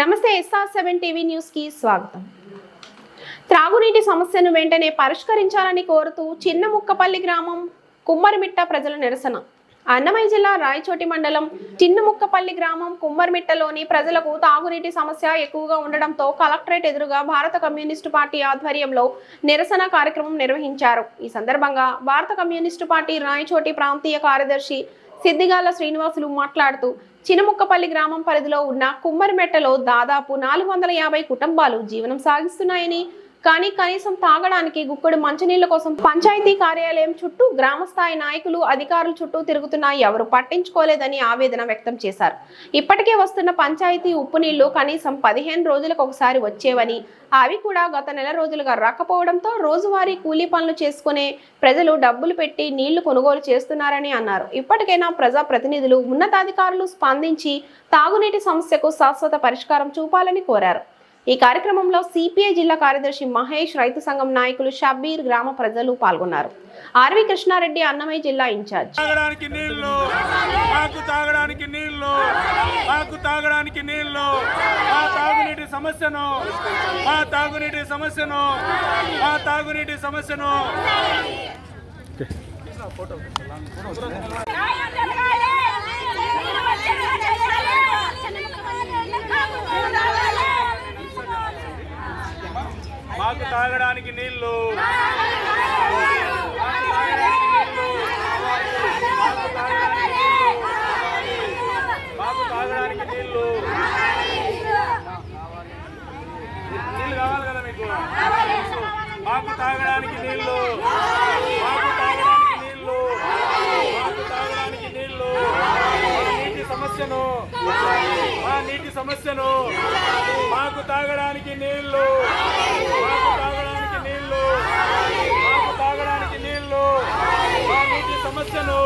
నమస్తే SR seven TV న్యూస్కి స్వాగతం. త్రాగునీటి సమస్యను వెంటనే పరిష్కరించాలని కోరుతూ చిన్న ముక్కపల్లి గ్రామం కుమ్మరిమిట్ట ప్రజల నిరసన. అన్నమయ్య జిల్లా రాయచోటి మండలం చిన్నముక్కపల్లి గ్రామం కుమ్మరిమిట్టలోని ప్రజలకు తాగునీటి సమస్య ఎక్కువగా ఉండడంతో కలెక్టరేట్ ఎదురుగా భారత కమ్యూనిస్టు పార్టీ ఆధ్వర్యంలో నిరసన కార్యక్రమం నిర్వహించారు. ఈ సందర్భంగా భారత కమ్యూనిస్టు పార్టీ రాయచోటి ప్రాంతీయ కార్యదర్శి సిద్దిగాల శ్రీనివాసులు మాట్లాడుతూ చినముక్కపల్లి గ్రామం పరిధిలో ఉన్న కుమ్మరిమెట్టలో దాదాపు నాలుగు వందల యాభై కుటుంబాలు జీవనం సాగిస్తున్నాయని కానీ కనీసం తాగడానికి గుక్కడు మంచినీళ్ళ కోసం పంచాయతీ కార్యాలయం చుట్టూ గ్రామస్థాయి నాయకులు అధికారుల చుట్టూ తిరుగుతున్నా ఎవరు పట్టించుకోలేదని ఆవేదన వ్యక్తం చేశారు. ఇప్పటికే వస్తున్న పంచాయతీ ఉప్పు నీళ్ళు కనీసం పదిహేను రోజులకు ఒకసారి వచ్చేవని అవి కూడా గత నెల రోజులుగా రాకపోవడంతో రోజువారీ కూలీ పనులు చేసుకునే ప్రజలు డబ్బులు పెట్టి నీళ్ళు కొనుగోలు చేస్తున్నారని అన్నారు. ఇప్పటికైనా ప్రజా ప్రతినిధులు ఉన్నతాధికారులు స్పందించి తాగునీటి సమస్యకు శాశ్వత పరిష్కారం చూపాలని కోరారు. ఈ కార్యక్రమంలో సిపిఐ జిల్లా కార్యదర్శి మహేష్ రైతు సంఘం నాయకులు షబ్బీర్ గ్రామ ప్రజలు పాల్గొన్నారు. ఆర్వి కృష్ణారెడ్డి అన్నమయ్య జిల్లా ఇన్ఛార్జ్. తాగడానికి నీళ్ళు మాకు తాగడానికి నీళ్ళు మాకు తాగడానికి నీళ్ళు. మా తాగునీటి సమస్యను మా తాగునీటి సమస్యను మా తాగునీటి సమస్యను. మాకు నీళ్ళు మాకు తాగడానికి నీళ్ళు నీళ్ళు కావాలి కదా మీకు? మాకు తాగడానికి నీళ్ళు మాకు తాగడానికి నీళ్ళు మాకు తాగడానికి నీళ్ళు నీటి సమస్యను. మా నీటి సమస్యను. మాకు తాగడానికి నీళ్ళు మాకు తాగ నీళ్ళు మాకు తాగడానికి నీళ్ళు మా నీటి సమస్యను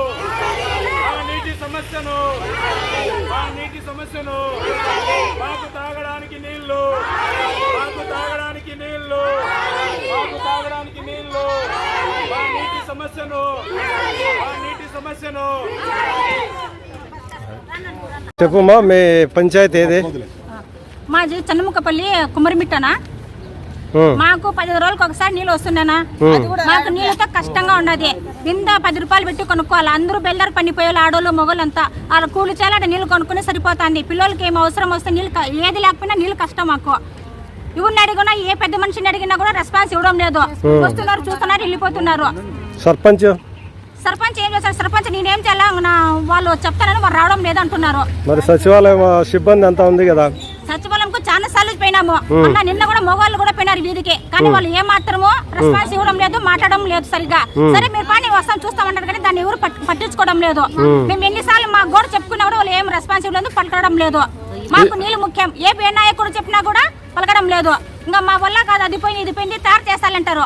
మా నీటి సమస్యను మా సమస్యను మాకు తాగడానికి నీళ్ళు మాకు తాగడానికి నీళ్ళు మాకు తాగడానికి నీళ్ళు మా నీటి సమస్యను. మా నీటి సమస్యను. చెప్పమ్మా మీ పంచాయతీ ఏది? మాది చన్నముక్కపల్లి కుమ్మరిమిట్టనా ఉం. మాకు పది రోజులకు ఒకసారి నీళ్ళు వస్తున్నానా మాకు నీళ్ళతో కష్టంగా ఉన్నది కింద పది రూపాయలు పెట్టి కొనుక్కోవాలి. అందరూ బెల్లర్ పని పోయేవాళ్ళు ఆడోళ్ళు మొగోళ్ళంతా. వాళ్ళ కూలి చేయాలంటే నీళ్ళు కొనుక్కుని సరిపోతుంది. పిల్లలకి ఏం అవసరం వస్తే నీళ్ళు ఏది లేకపోయినా నీళ్ళు కష్టం మాకు. ఎవరిని అడిగినా ఏ పెద్ద మనిషిని అడిగినా కూడా రెస్పాన్స్ ఇవ్వడం లేదు. వస్తున్నారు చూస్తున్నారు వెళ్ళిపోతున్నారు. సర్పంచ్? సర్పంచ్ ఏం చేస్తారు సర్పంచ్ నేనేం చేయాలా? వాళ్ళు చెప్తానని వాళ్ళు రావడం లేదంటున్నారు. మరి సచివాలయం సిబ్బంది అంతా ఉంది కదా? సార్లు పోయినాము. మొన్న నిన్న కూడా మొగోళ్ళు కూడా పోయినారు వీధికి. కానీ వాళ్ళు ఏ మాత్రము రెస్పాన్స్ ఇవ్వడం లేదు మాట్లాడడం లేదు సరిగా సరే మీరు పని వస్తాం చూస్తామంటారు కానీ దాన్ని ఎవరు పట్- పట్టించుకోవడం లేదు. మేము ఎన్నిసార్లు మా గోడ చెప్పుకున్నా కూడా వాళ్ళు ఏం రెస్పాన్స్ ఇవ్వలేదు పలకడం లేదు. మాకు నీళ్ళు ముఖ్యం. ఏ ఏ నాయకుడు చెప్పినా కూడా పలకడం లేదు. ఇంకా మా వల్ల కాదు అది పోయింది ఇది పోయింది తయారు చేస్తారంటారు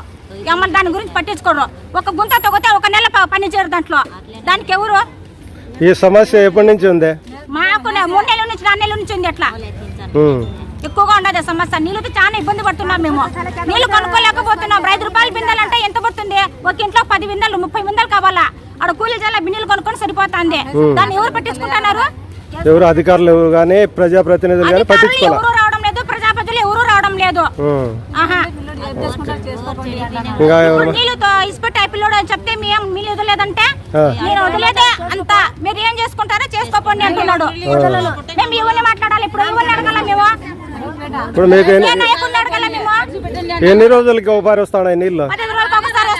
మమ్మల్ని దాని గురించి పట్టించుకోరు. ఒక గుంత తొగితే ఒక నెల పని చేయరు దాంట్లో. దానికి ఎవరు? ఈ సమస్య ఎప్పటి నుంచి ఉంది? మాకు మూడు నెలల నుంచి నాలుగు నెలల నుంచి ఉంది అట్లా. ఎక్కువగా ఉండదు సమస్య. నీళ్ళతో చాలా ఇబ్బంది పడుతున్నాం మేము. నీళ్ళు కొనుక్కోలేకపోతున్నాం. ఐదు రూపాయల బిందెలు అంటే ఎంత పడుతుంది? ఒక ఇంట్లో పది బిందెలు ముప్పై బిందెలు కావాలా? ఆడ కూలీ చాలా బిన్నీలు కొనుక్కొని సరిపోతుంది. దాన్ని ఎవరు పట్టించుకుంటున్నారు ఎవరు అధికారులు కానీ ప్రజాప్రతినిధులు కానీ పట్టించుకోవాలి ఎవరు రావడం లేదు ప్రజాపతులు ఎవరు రావడం లేదు. ఆహా. నీళ్ళతో ఆ పిల్లోడు చెప్తే మేము నీళ్ళు వదిలేదంటే. నేను వదిలేదే అంత. మీరు ఏం చేసుకుంటారో చేసుకోపోండి అంటున్నాడు. మేము ఇప్పుడు మీకు ఎన్ని రోజులకి ఉపాధి వస్తున్నాయి నీళ్ళు? పది రోజులకు ఒకసారి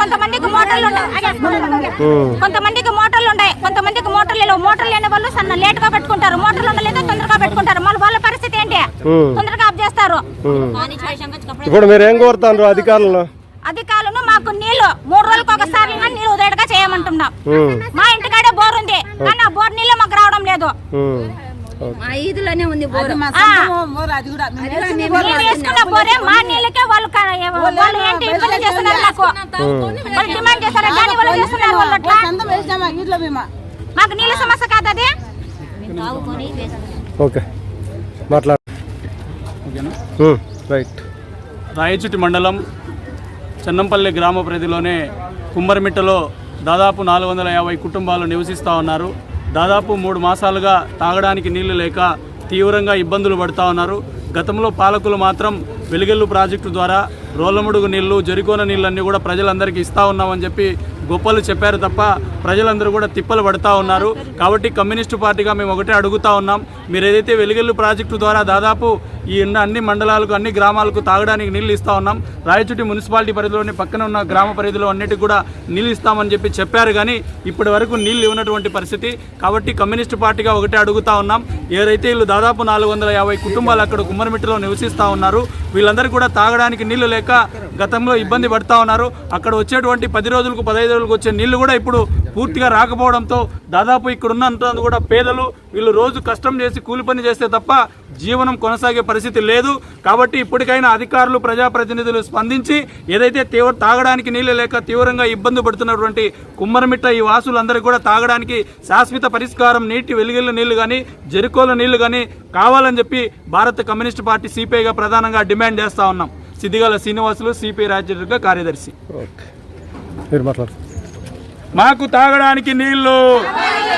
కొంతమందికి మోటార్లు ఉన్నాయి కొంతమందికి మోటార్లు ఉన్నాయి కొంతమందికి మోటార్లు లేవు. మోటార్లు లేని వాళ్ళు సన్న లేట్గా పెట్టుకుంటారు. మోటార్లు ఉండలేదు తొందరగా పెట్టుకుంటారు. మళ్ళీ వాళ్ళ పరిస్థితి ఏంటి. తొందరగా ఆఫ్ చేస్తారు. ఇప్పుడు మీరు ఏం కోరుతారు అధికారులను? అధికారులను మాకు నీళ్ళు మూడు రోజులకు ఒకసారి నీళ్ళు ఉదయటగా చేయమంటున్నాం. మా ఇంటికాడే బోర్ కానీ ఆ బోర్ నీళ్ళు మాకు రావడం లేదు. ఉం. మా ఈదులోనే ఉంది బోరు. ఆ, మేము వేసుకున్న బోరే మా నీళ్ళకే వాళ్ళు క- వాళ్ళు ఏంటి ఇబ్బంది చేస్తున్నారు నాకు? వాళ్ళు డిమాండ్ చేస్తారు? దాని వల్ల చేస్తున్నారు వాళ్ళు అట్లా. మాకు నీళ్ళ సమస్య కాదు అది? ఓకే. మాట్లాడు. ఉం. రైట్. రాయచుటి మండలం చెన్నంపల్లి గ్రామ పరిధిలోనే కుమ్మరిమిట్టలో దాదాపు నాలుగు వందల యాభై కుటుంబాలు నివసిస్తూ ఉన్నారు. దాదాపు మూడు మాసాలుగా తాగడానికి నీళ్ళు లేక తీవ్రంగా ఇబ్బందులు పడుతూ ఉన్నారు. గతంలో పాలకులు మాత్రం వెలుగెల్లు ప్రాజెక్టు ద్వారా రోలముడుగు నీళ్ళు జరికోన నీళ్ళన్నీ కూడా ప్రజలందరికీ ఇస్తా ఉన్నామని చెప్పి గొప్పలు చెప్పారు తప్ప ప్రజలందరూ కూడా తిప్పలు పడుతూ ఉన్నారు. కాబట్టి కమ్యూనిస్టు పార్టీగా మేము ఒకటే అడుగుతా ఉన్నాం. మీరు ఏదైతే వెలుగెల్లు ప్రాజెక్టు ద్వారా దాదాపు ఈ ఉన్న అన్ని మండలాలకు అన్ని గ్రామాలకు తాగడానికి నీళ్ళు ఇస్తా ఉన్నాం. రాయచుటి మున్సిపాలిటీ పరిధిలోని పక్కన ఉన్న గ్రామ పరిధిలో అన్నిటికి కూడా నీళ్ళు ఇస్తామని చెప్పి చెప్పారు కానీ ఇప్పటి వరకు నీళ్ళు ఇవ్వనటువంటి పరిస్థితి. కాబట్టి కమ్యూనిస్టు పార్టీగా ఒకటే అడుగుతా ఉన్నాం. ఏదైతే వీళ్ళు దాదాపు నాలుగు వందల యాభై కుటుంబాలు అక్కడ కుమ్మరిమిట్టలో నివసిస్తూ ఉన్నారు. వీళ్ళందరూ కూడా తాగడానికి నీళ్ళు లేక గతంలో ఇబ్బంది పడుతూ ఉన్నారు. అక్కడ వచ్చేటువంటి పది రోజులకు పదహైదు రోజులకు వచ్చే నీళ్ళు కూడా ఇప్పుడు పూర్తిగా రాకపోవడంతో దాదాపు ఇక్కడ ఉన్నంత కూడా పేదలు వీళ్ళు రోజు కష్టం చేసి కూలి పని చేస్తే తప్ప జీవనం కొనసాగే పరిస్థితి లేదు. కాబట్టి ఇప్పటికైనా అధికారులు ప్రజాప్రతినిధులు స్పందించి ఏదైతే తీవ్ర తాగడానికి నీళ్ళు లేక తీవ్రంగా ఇబ్బంది పడుతున్నటువంటి కుమ్మరమిట్ట ఈ వాసులందరికీ కూడా తాగడానికి శాశ్వత పరిష్కారం నీటి వెలుగిళ్ళ నీళ్ళు కానీ జెరుకోల నీళ్ళు కానీ కావాలని చెప్పి భారత కమ్యూనిస్ట్ పార్టీ సిపిఐగా ప్రధానంగా డిమాండ్ చేస్తూ ఉన్నాం. సిద్దిగాల శ్రీనివాసులు సిపిఐ రాజ్యవర్గ కార్యదర్శి. ఓకే. మీరు మాట్లాడు మాకు తాగడానికి నీళ్ళు.